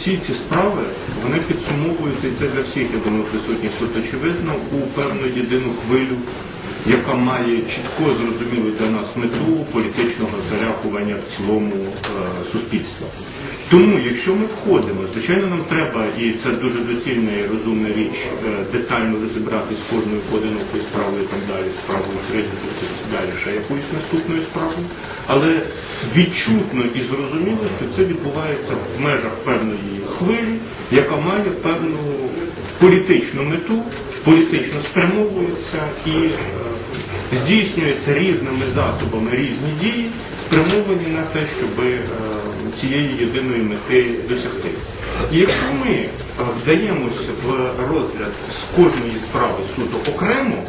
всі ці справи вони підсумовуються, і це для всіх, я думаю, присутніх тут очевидно, у певну єдину хвилю, яка має чітко зрозумілу для нас мету політичного залякування в цілому е, суспільства. Тому, якщо ми входимо, звичайно, нам треба, і це дуже доцільна і розумна річ, е, детально розібратись з кожною поодинокою справою і далі, справою так далі, ще якоюсь наступною справою. Але відчутно і зрозуміло, що це відбувається в межах певної хвилі, яка має певну політичну мету, політично спрямовується і е, здійснюється різними засобами різні дії, спрямовані на те, щоб е, цієї єдиної мети досягти. Якщо ми е, вдаємося в розгляд з кожної справи суду окремо,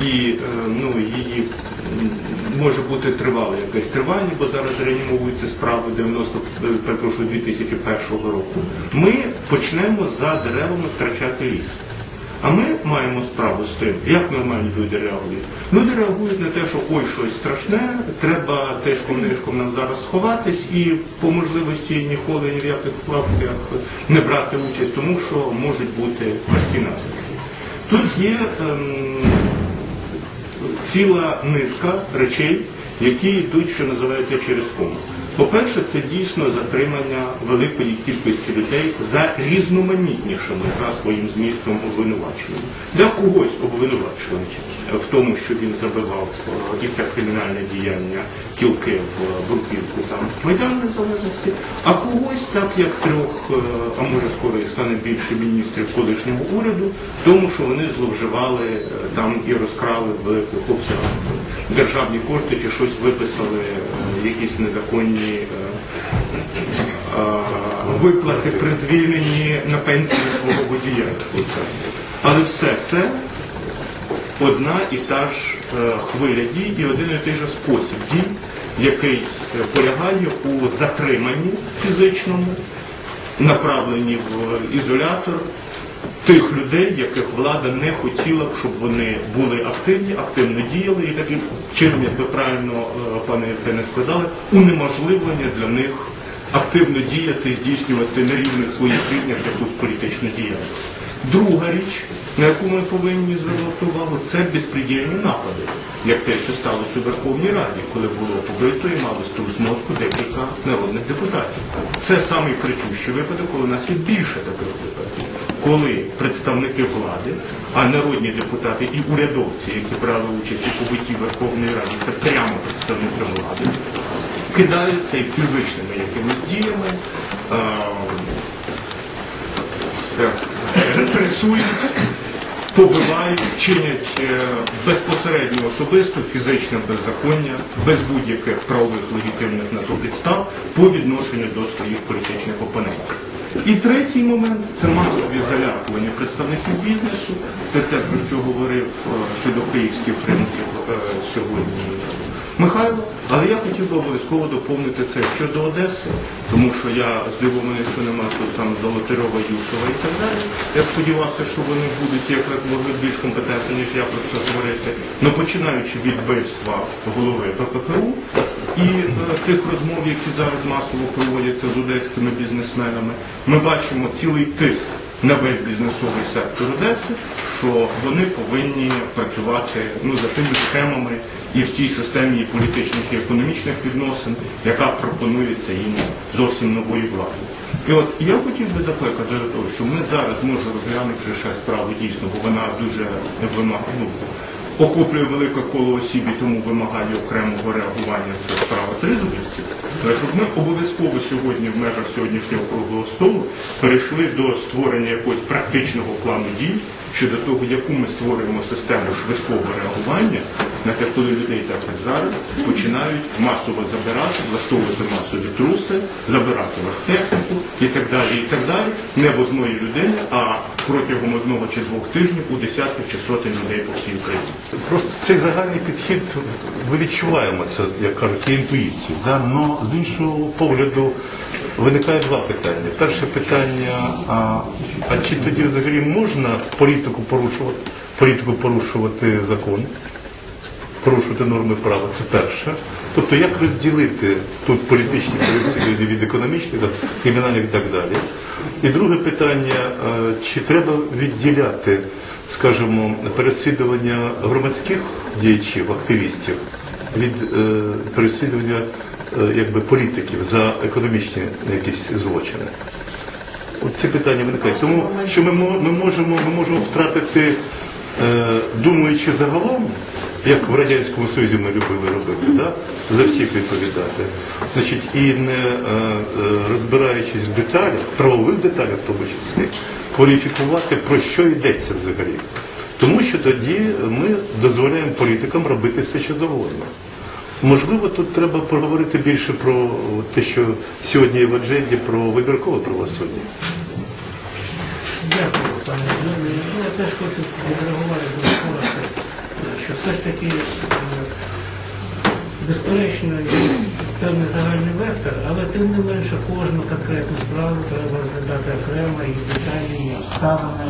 і ну, її може бути тривале якесь тривання, бо зараз реанімовуються справи 90, е, перепрошую, 2001 року, ми почнемо за деревами втрачати ліс. А ми маємо справу з тим, як нормальні люди реагують. Люди реагують на те, що ой, щось страшне, треба тишком нишком нам зараз сховатись і по можливості ніколи ні в яких акціях не брати участь, тому що можуть бути важкі наслідки. Тут є ем, ціла низка речей, які йдуть, що називається через кому. По-перше, це дійсно затримання великої кількості людей за різноманітнішими за своїм змістом обвинуваченням. Для когось обвинувачують в тому, що він забивав е, і це кримінальне діяння кілки в бруківку там Майдану Незалежності, а когось, так як трьох, е, а може скоро і стане більше міністрів колишнього уряду, тому що вони зловживали е, там і розкрали великих обсягах державні кошти чи щось виписали, е, якісь незаконні е, е, виплати при звільненні на пенсію свого водія. Але все це одна і та ж е, хвиля дій і один і той же спосіб дій, який полягає у затриманні фізичному, направленні в ізолятор тих людей, яких влада не хотіла б, щоб вони були активні, активно діяли, і таким чином, як ви правильно, е, пане Євгене, сказали, унеможливлення для них активно діяти, здійснювати на рівних своїх рівнях якусь політичну діяльність. Друга річ, на яку ми повинні звернути увагу, це безпредельні напади, як те, що сталося у Верховній Раді, коли було побито і мали струс мозку декілька народних депутатів. Це самий кричущий випадок, коли у нас є більше таких випадків. Коли представники влади, а народні депутати і урядовці, які брали участь у побитті Верховної Ради, це прямо представники влади, кидаються і фізичними якимись діями. репресують, побивають, чинять е, безпосередньо особисто фізичне беззаконня, без будь-яких правових легітимних на то підстав по відношенню до своїх політичних опонентів. І третій момент це масові залякування представників бізнесу. Це те, про що говорив е, щодо київських ринків е, сьогодні Михайло. Але я хотів би обов'язково доповнити це щодо Одеси, тому що я здивований, що немає тут там Золотарьова, Юсова і так далі. Я сподівався, що вони будуть як можливо більш компетентні, ніж я про це говорити. Ну починаючи від вбивства голови ППКУ і е, тих розмов, які зараз масово проводяться з одеськими бізнесменами, ми бачимо цілий тиск на весь бізнесовий сектор Одеси, що вони повинні працювати ну, за тими схемами і в тій системі і політичних і економічних відносин, яка пропонується їм зовсім новою владою. І от я хотів би закликати до того, що ми зараз можемо розглянути ще справу дійсно, бо вона дуже. Ну, охоплює велике коло осіб і тому вимагає окремого реагування це справа тризубівців, щоб ми обов'язково сьогодні в межах сьогоднішнього круглого столу перейшли до створення якогось практичного плану дій щодо того, яку ми створюємо систему швидкого реагування на те, коли людей так як зараз починають масово забирати, влаштовувати масові труси, забирати техніку і так далі, і так далі, не в одної людини, а протягом одного чи двох тижнів у десятків чи сотень людей по всій Україні. Просто цей загальний підхід ми відчуваємо це, як кажуть, інтуїцію. Да? Но з іншого погляду виникає два питання. Перше питання, а, а чи тоді взагалі можна політику порушувати, політику порушувати закон? порушувати норми права. Це перше. Тобто, як розділити тут політичні переслідування від економічних, кримінальних і так далі. І друге питання, чи треба відділяти, скажімо, переслідування громадських діячів, активістів від е, переслідування якби, політиків за економічні якісь злочини? От ці питання виникають. Тому що ми, ми, можемо, ми можемо втратити, е, думаючи загалом, як в Радянському Союзі ми любили робити, да? за всіх відповідати. Значить, і не е, е, розбираючись в деталях, правових деталях в тому числі, кваліфікувати, про що йдеться взагалі. Тому що тоді ми дозволяємо політикам робити все, що завгодно. Можливо, тут треба поговорити більше про те, що сьогодні в адженді, про вибіркове правосуддя. Дякую, пане. Ну, Я теж хочу відреагувати що все ж таки, е, безперечно, є певний загальний вектор, але тим не менше кожну конкретну справу треба розглядати окремо і деталі, і обставини,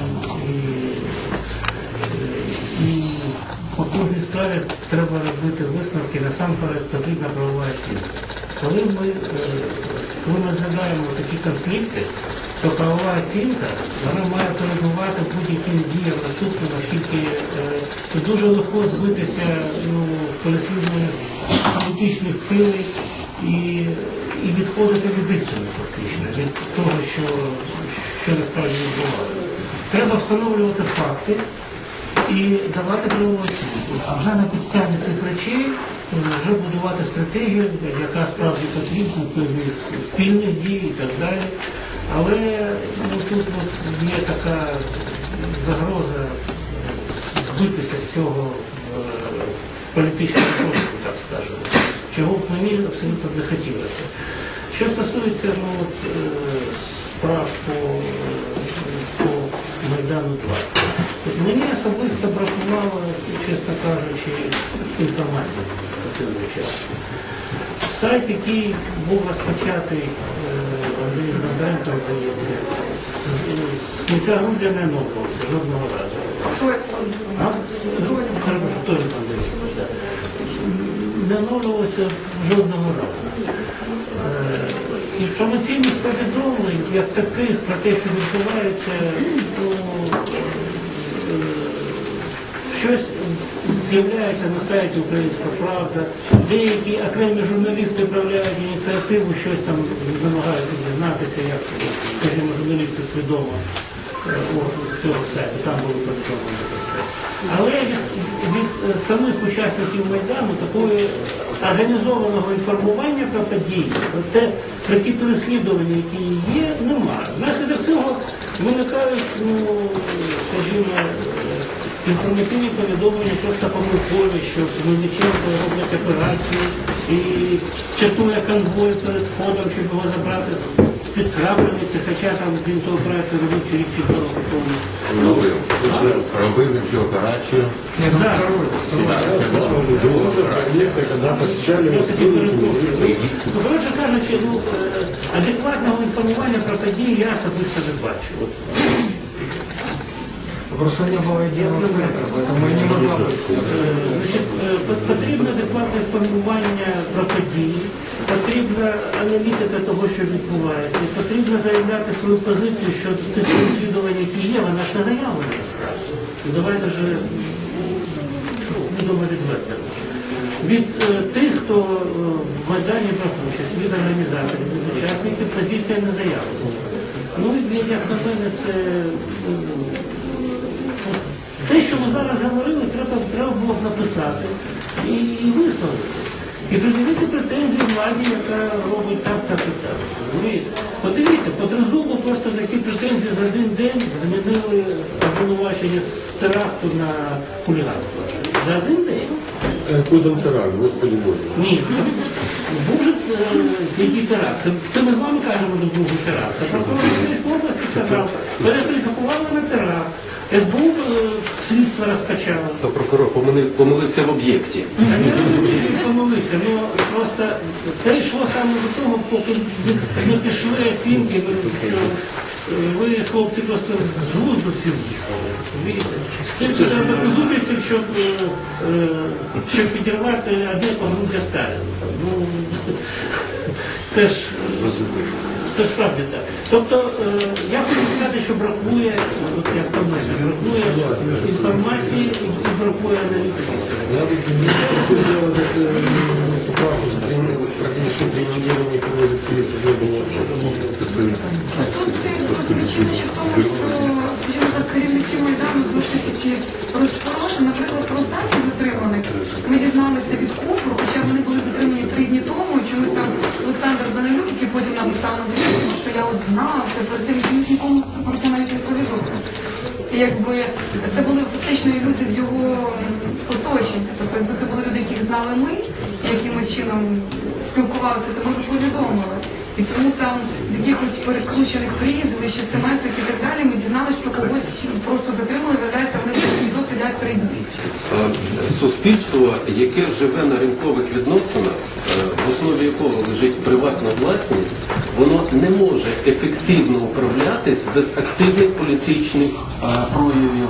і, е, і по кожній справі треба робити висновки, насамперед потрібна правова оцінка. Коли ми, е, коли ми розглядаємо такі конфлікти, то правова оцінка вона має перебувати будь-яким діям наступним, оскільки е, дуже легко збитися ну, в переслідуванні політичних цілей і, і відходити від істини фактично, від того, що, що насправді відбувалося. Треба встановлювати факти і давати правову. А вже на підставі цих речей е, вже будувати стратегію, яка справді потрібна, певних спільних дій і так далі. Але ну, тут от є така загроза збитися з цього е, політичного простору, так скажемо, чого б мені абсолютно не хотілося. Що стосується ну, от, е, справ по, по Майдану 2, от мені особисто бракувало, чесно кажучи, інформації на цей час. Сайт, який був розпочатий е, Андрієм здається, з- кінця грудня не оновлювався жодного разу. Бондаренко. Не оновлювався жодного разу. Е, Інформаційних повідомлень, як таких, про те, що відбувається, е, щось з'являється на сайті Українська Правда, деякі окремі журналісти проявляють ініціативу, щось там намагаються дізнатися, як, скажімо, журналісти свідомо е, з цього сайту, там були повідомлення про. Але від, від е, самих учасників Майдану такої організованого інформування про події, про те, про ті переслідування, які є, немає. Внаслідок цього виникають, ну, скажімо, інформаційні повідомлення просто помилкові, що Хмельниченко роблять операції і чатує конвой перед входом, щоб його забрати з, з-під крапельниці, хоча там він того проекту робив чи рік чи два роки тому. Робив. Робив він цю операцію. Так. І Ну, коротше кажучи, ну, е, адекватного інформування про події я особисто не бачу. От, Просто не было единого центра, поэтому и не могла быть. Е, Значить, е, пот- потрібно адекватне інформування про події, потрібна аналітика того, що відбувається, і потрібно заявляти свою позицію щодо цих розслідувань, які є, вона ж не заявлена насправді. Ну, Давайте вже ну, будемо відвертими. Від е, тих, хто е, в Майдані брав участь, від організаторів, від учасників, позиція не заявлена. Ну, і, як на мене, це ну, те, що ми зараз говорили, треба, треба було б написати і, і висловити. І пред'явити претензії владі, яка робить так, так і так. Розумієте? Подивіться, по тризубу просто такі претензії за один день змінили обвинувачення з теракту на хуліганство. За один день. Какой там теракт, господи боже. Ні. Був же е, який теракт. Це, це ми з вами кажемо, що був теракт. А прокурор Київської області сказав, перекваліфікували на теракт. СБУ е, слідство розпочало. То прокурор помилився в об'єкті. Він помилився, ну просто це йшло саме до того, поки не пішли оцінки, що ви, хлопці, просто з глузду всі з'їхали. Скільки треба зубівців, щоб, щоб підірвати одне погруддя Сталіна. Ну, це ж це справді так. Тобто е, я хочу сказати, що бракує, от як по мене, бракує інформації і бракує аналітики. Хочу сделать э, поправку, три недели никого из активистов не вообще. Тут причина ще в тому, що, скажімо так, керівники Майдану досить такі розпорошені. Наприклад, про останніх затриманих ми дізналися від Купру, хоча вони були затримані три дні тому, і чомусь там Олександр Данилюк, який потім написав що я от знав, це про це він нікому про це навіть не повідомив. Якби це були фактично люди з його оточення. Тобто, якби це були люди, яких знали ми, якимось чином спілкувалися, то ми б повідомили. І тому там з якихось перекручених прізвищ, смс і так далі, ми дізналися, що когось просто затримали, виявляється, вони три дні. Е, Суспільство, яке живе на ринкових відносинах, е, в основі якого лежить приватна власність, воно не може ефективно управлятись без активних політичних е, проявів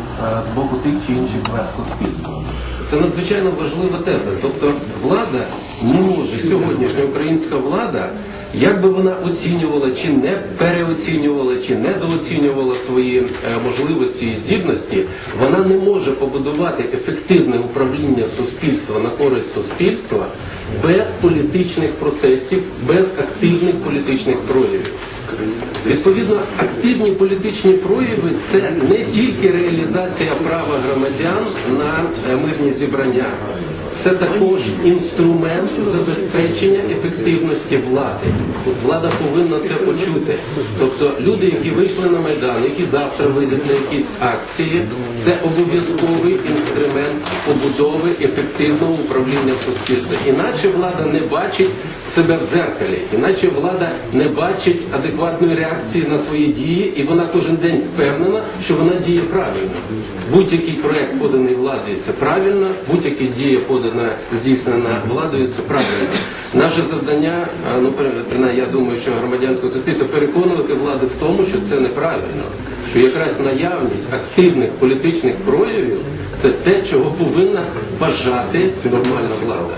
з боку тих чи інших верств суспільства. Це надзвичайно важлива теза. Тобто влада не може, сьогоднішня українська влада, як би вона оцінювала чи не переоцінювала, чи недооцінювала свої е, можливості і здібності, вона не може побудувати ефективне управління суспільства на користь суспільства без політичних процесів, без активних політичних проявів. Відповідно, активні політичні прояви це не тільки реалізація права громадян на е, мирні зібрання, це також інструмент забезпечення ефективності влади. От влада повинна це почути. Тобто люди, які вийшли на майдан, які завтра вийдуть на якісь акції, це обов'язковий інструмент побудови ефективного управління в суспільстві. Іначе влада не бачить себе в зеркалі, іначе влада не бачить адекватної реакції на свої дії, і вона кожен день впевнена, що вона діє правильно. Будь-який проект поданий владою це правильно, будь-яка дія подана здійснена владою це правильно. Наше завдання, ну при- принаймні, я думаю, що громадянського суспільства переконувати владу в тому, що це неправильно. Що якраз наявність активних політичних проявів це те, чого повинна бажати нормальна влада.